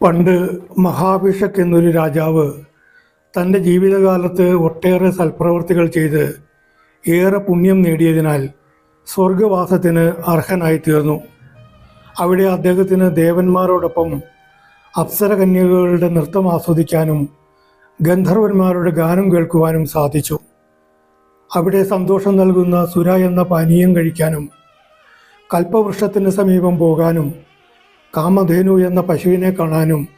പണ്ട് മഹാഭിഷക് എന്നൊരു രാജാവ് തന്റെ ജീവിതകാലത്ത് ഒട്ടേറെ സൽപ്രവർത്തികൾ ചെയ്ത് ഏറെ പുണ്യം നേടിയതിനാൽ സ്വർഗവാസത്തിന് അർഹനായി തീർന്നു അവിടെ അദ്ദേഹത്തിന് ദേവന്മാരോടൊപ്പം അപ്സരകന്യകളുടെ നൃത്തം ആസ്വദിക്കാനും ഗന്ധർവന്മാരുടെ ഗാനം കേൾക്കുവാനും സാധിച്ചു. അവിടെ സന്തോഷം നൽകുന്ന സുര എന്ന പാനീയം കഴിക്കാനും കൽപ്പവൃക്ഷത്തിന് സമീപം പോകാനും കാമധേനു എന്ന പശുവിനെ കാണാനും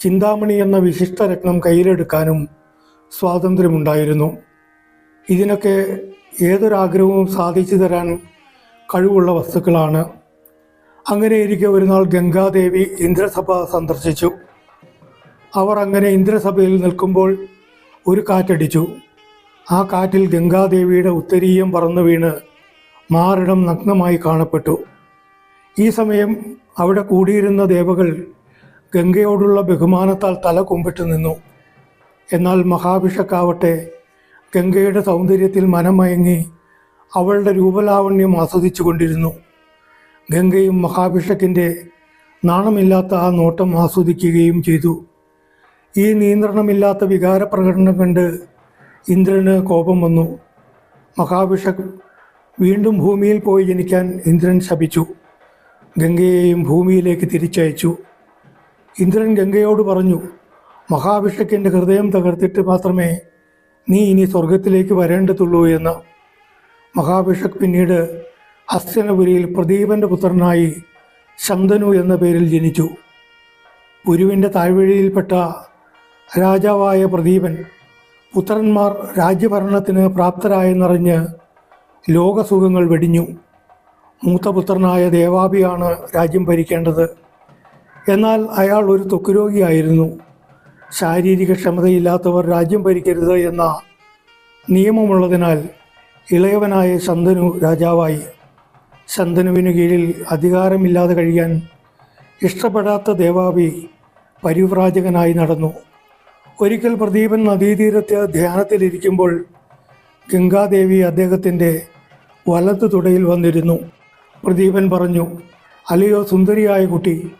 ചിന്താമണി എന്ന വിശിഷ്ട രത്നം കയ്യിലെടുക്കാനും സ്വാതന്ത്ര്യമുണ്ടായിരുന്നു. ഇതിനൊക്കെ ഏതൊരാഗ്രഹവും സാധിച്ചു തരാൻ കഴിവുള്ള വസ്തുക്കളാണ്. അങ്ങനെ ഇരിക്കെ ഒരു നാൾ ഗംഗാദേവി ഇന്ദ്രസഭ സന്ദർശിച്ചു. അവർ അങ്ങനെ ഇന്ദ്രസഭയിൽ നിൽക്കുമ്പോൾ ഒരു കാറ്റടിച്ചു. ആ കാറ്റിൽ ഗംഗാദേവിയുടെ ഉത്തരീയം പറന്നു വീണ് മാറിടം നഗ്നമായി കാണപ്പെട്ടു. ഈ സമയം അവിടെ കൂടിയിരുന്ന ദേവകൾ ഗംഗയോടുള്ള ബഹുമാനത്താൽ തല കുമ്പിട്ട് നിന്നു. എന്നാൽ മഹാഭിഷക്കാവട്ടെ ഗംഗയുടെ സൗന്ദര്യത്തിൽ മനമയങ്ങി അവളുടെ രൂപലാവണ്യം ആസ്വദിച്ചു കൊണ്ടിരുന്നു ഗംഗയും മഹാഭിഷക്കിന്റെ നാണമില്ലാത്ത ആ നോട്ടം ആസ്വദിക്കുകയും ചെയ്തു. ഈ നിയന്ത്രണമില്ലാത്ത വികാരപ്രകടനം കണ്ട് ഇന്ദ്രന് കോപം വന്നു. മഹാഭിഷക് വീണ്ടും ഭൂമിയിൽ പോയി ജനിക്കാൻ ഇന്ദ്രൻ ശപിച്ചു. ഗംഗയെയും ഭൂമിയിലേക്ക് തിരിച്ചയച്ചു. ഇന്ദ്രൻ ഗംഗയോട് പറഞ്ഞു മഹാഭിഷക്കിന്റെ ഹൃദയം തകർത്തിട്ട് മാത്രമേ നീ ഇനി സ്വർഗത്തിലേക്ക് വരേണ്ടതുള്ളൂ എന്ന്. മഹാഭിഷക് പിന്നീട് ഹസ്തനപുരിയിൽ പ്രദീപന്റെ പുത്രനായി ശന്തനു എന്ന പേരിൽ ജനിച്ചു. ഗുരുവിന്റെ താഴ്വഴിയിൽപ്പെട്ട രാജാവായ പ്രദീപൻ പുത്രന്മാർ രാജ്യഭരണത്തിന് പ്രാപ്തരായെന്നറിഞ്ഞ് ലോകസുഖങ്ങൾ വെടിഞ്ഞു. മൂത്ത ദേവാബിയാണ് രാജ്യം ഭരിക്കേണ്ടത്. എന്നാൽ അയാൾ ഒരു ത്വക്കുരോഗിയായിരുന്നു. ശാരീരിക ക്ഷമതയില്ലാത്തവർ രാജ്യം ഭരിക്കരുത് എന്ന നിയമമുള്ളതിനാൽ ഇളയവനായ ശന്തനു രാജാവായി. ശന്തനുവിന് കീഴിൽ അധികാരമില്ലാതെ കഴിയാൻ ഇഷ്ടപ്പെടാത്ത ദേവാബി പരിവ്രാജകനായി നടന്നു. ഒരിക്കൽ പ്രദീപൻ നദീതീരത്ത് ധ്യാനത്തിലിരിക്കുമ്പോൾ ഗംഗാദേവി അദ്ദേഹത്തിന്റെ വലതു തുടയിൽ വന്നിരുന്നു. പ്രദീപൻ പറഞ്ഞു അല്ലയോ സുന്ദരിയായ കുട്ടി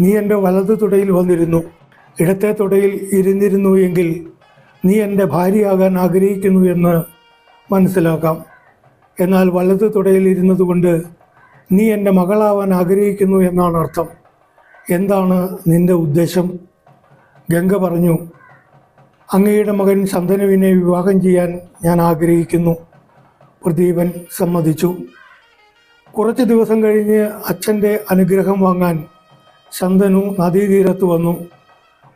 നീ എന്റെ വലതു തുടയിൽ വന്നിരുന്നു. ഇടത്തെ തുടയിൽ ഇരുന്നിരുന്നു എങ്കിൽ നീ എന്റെ ഭാര്യയാകാൻ ആഗ്രഹിക്കുന്നു എന്ന് മനസ്സിലാക്കാം. എന്നാൽ വലതു തുടയിൽ ഇരുന്നതുകൊണ്ട് നീ എന്റെ മകളാവാൻ ആഗ്രഹിക്കുന്നു എന്നാണ് അർത്ഥം. എന്താണ് നിന്റെ ഉദ്ദേശം? ഗംഗ പറഞ്ഞു അങ്ങയുടെ മകൻ ശന്തനുവിനെ വിവാഹം ചെയ്യാൻ ഞാൻ ആഗ്രഹിക്കുന്നു പ്രദീപൻ സമ്മതിച്ചു. കുറച്ച് ദിവസം കഴിഞ്ഞ് അച്ഛന്റെ അനുഗ്രഹം വാങ്ങാൻ ശന്തനു നദീതീരത്ത് വന്നു.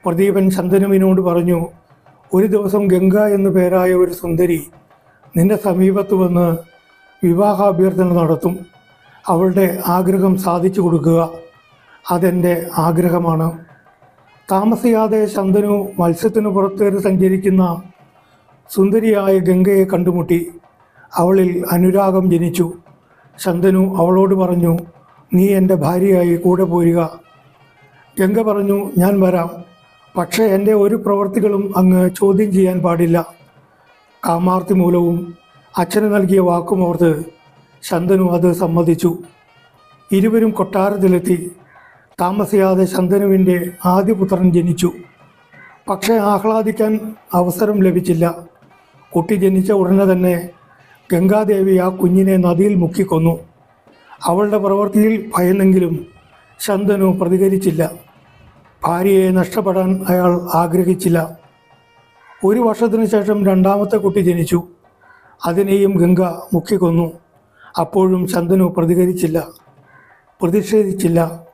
പ്രദീപൻ ശന്തനുവിനോട് പറഞ്ഞു ഒരു ദിവസം ഗംഗ എന്നു പേരായ ഒരു സുന്ദരി നിന്റെ സമീപത്ത് വന്ന് വിവാഹാഭ്യർത്ഥന നടത്തും. അവളുടെ ആഗ്രഹം സാധിച്ചു കൊടുക്കുക. അതെന്റെ ആഗ്രഹമാണ്. താമസിയാതെ ശന്തനു മത്സ്യത്തിന് പുറത്തേറി സഞ്ചരിക്കുന്ന സുന്ദരിയായ ഗംഗയെ കണ്ടുമുട്ടി. അവളിൽ അനുരാഗം ജനിച്ചു. ശന്തനു അവളോട് പറഞ്ഞു നീ എന്റെ ഭാര്യയായി കൂടെ പോരുക. ഗംഗ പറഞ്ഞു ഞാൻ വരാം. പക്ഷേ എന്റെ ഒരു പ്രവൃത്തികളും അങ്ങ് ചോദ്യം ചെയ്യാൻ പാടില്ല. കാമാർത്തി മൂലവും അച്ഛന് നൽകിയ വാക്കും ഓർത്ത് ശന്തനു അത് സമ്മതിച്ചു. ഇരുവരും കൊട്ടാരത്തിലെത്തി. താമസിയാതെ ശന്തനുവിന്റെ ആദ്യപുത്രൻ ജനിച്ചു. പക്ഷേ ആഹ്ലാദിക്കാൻ അവസരം ലഭിച്ചില്ല. കുട്ടി ജനിച്ച ഉടനെ തന്നെ ഗംഗാദേവി ആ കുഞ്ഞിനെ നദിയിൽ മുക്കിക്കൊന്നു. അവളുടെ പ്രവൃത്തിയിൽ ഭയന്നെങ്കിലും ശന്തനു പ്രതികരിച്ചില്ല. ഭാര്യയെ നഷ്ടപ്പെടാൻ അയാൾ ആഗ്രഹിച്ചില്ല. ഒരു വർഷത്തിനു ശേഷം രണ്ടാമത്തെ കുട്ടി ജനിച്ചു. അതിനെയും ഗംഗ മുക്കിക്കൊന്നു. അപ്പോഴും ശന്തനു പ്രതികരിച്ചില്ല പ്രതിഷേധിച്ചില്ല.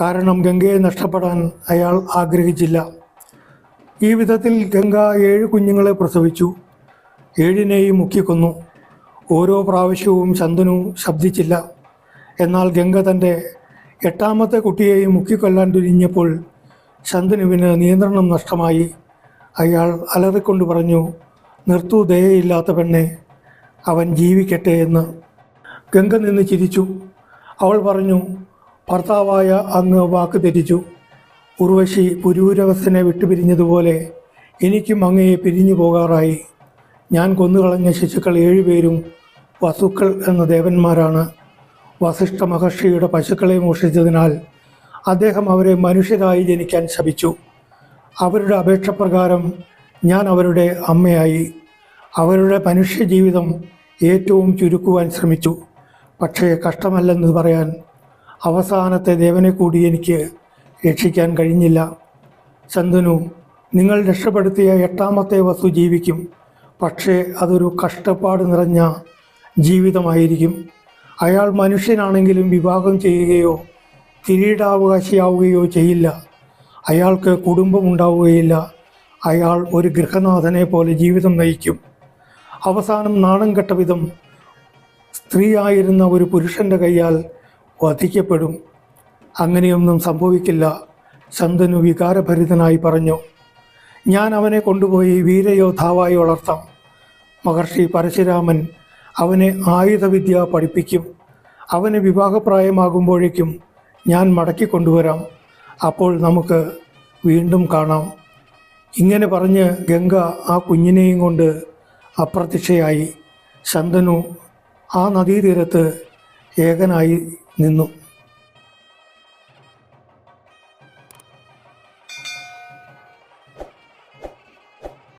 കാരണം ഗംഗയെ നഷ്ടപ്പെടാൻ അയാൾ ആഗ്രഹിച്ചില്ല. ഈ വിധത്തിൽ ഗംഗ ഏഴ് കുഞ്ഞുങ്ങളെ പ്രസവിച്ചു. ഏഴിനെയും മുക്കിക്കൊന്നു. ഓരോ പ്രാവശ്യവും ശന്തനു ശബ്ദിച്ചില്ല. എന്നാൽ ഗംഗ തന്റെ എട്ടാമത്തെ കുട്ടിയെയും മുക്കിക്കൊല്ലാൻ തുനിഞ്ഞപ്പോൾ ശന്തനുവിന് നിയന്ത്രണം നഷ്ടമായി. അയാൾ അലറിക്കൊണ്ട് പറഞ്ഞു നിർത്തു ദയയില്ലാത്ത പെണ്ണെ അവൻ ജീവിക്കട്ടെ എന്ന്. ഗംഗ നിന്ന് ചിരിച്ചു. അവൾ പറഞ്ഞു ഭർത്താവായ അങ്ങ് വാക്ക് തെറ്റിച്ചു. ഉർവശി പുരൂരവസ്ഥനെ വിട്ടുപിരിഞ്ഞതുപോലെ എനിക്കും അങ്ങയെ പിരിഞ്ഞു പോകാറായി. ഞാൻ കൊന്നുകളഞ്ഞ ശിശുക്കൾ ഏഴുപേരും വസുക്കൾ എന്ന ദേവന്മാരാണ്. വസിഷ്ഠ മഹർഷിയുടെ പശുക്കളെ മോഷിച്ചതിനാൽ അദ്ദേഹം അവരെ മനുഷ്യരായി ജനിക്കാൻ ശപിച്ചു. അവരുടെ അപേക്ഷ പ്രകാരം ഞാൻ അവരുടെ അമ്മയായി. അവരുടെ മനുഷ്യജീവിതം ഏറ്റവും ചുരുക്കുവാൻ ശ്രമിച്ചു. പക്ഷേ കഷ്ടമല്ലെന്ന് പറയാൻ അവസാനത്തെ ദേവനെ കൂടി എനിക്ക് രക്ഷിക്കാൻ കഴിഞ്ഞില്ല. ചന്ദനു നിങ്ങൾ രക്ഷപ്പെടുത്തിയ എട്ടാമത്തെ വസ്തു ജീവിക്കും. പക്ഷേ അതൊരു കഷ്ടപ്പാട് നിറഞ്ഞ ജീവിതമായിരിക്കും. അയാൾ മനുഷ്യനാണെങ്കിലും വിവാഹം ചെയ്യുകയോ കിരീടാവകാശിയാവുകയോ ചെയ്യില്ല. അയാൾക്ക് കുടുംബമുണ്ടാവുകയില്ല അയാൾ ഒരു ഗൃഹനാഥനെ പോലെ ജീവിതം നയിക്കും. അവസാനം നാണം കെട്ട വിധം സ്ത്രീയായിരുന്ന ഒരു പുരുഷന്റെ കൈയാൽ വധിക്കപ്പെടും. അങ്ങനെയൊന്നും സംഭവിക്കില്ല ചന്ദനു വികാരഭരിതനായി പറഞ്ഞു. ഞാൻ അവനെ കൊണ്ടുപോയി വീരയോദ്ധാവായി വളർത്താം. മഹർഷി പരശുരാമൻ അവനെ ആയുധവിദ്യ പഠിപ്പിക്കും. അവന് വിവാഹപ്രായമാകുമ്പോഴേക്കും ഞാൻ മടക്കി കൊണ്ടുവരാം. അപ്പോൾ നമുക്ക് വീണ്ടും കാണാം. ഇങ്ങനെ പറഞ്ഞ് ഗംഗ ആ കുഞ്ഞിനെയും കൊണ്ട് അപ്രത്യക്ഷയായി. ശന്തനു ആ നദീതീരത്ത് ഏകനായി നിന്നു.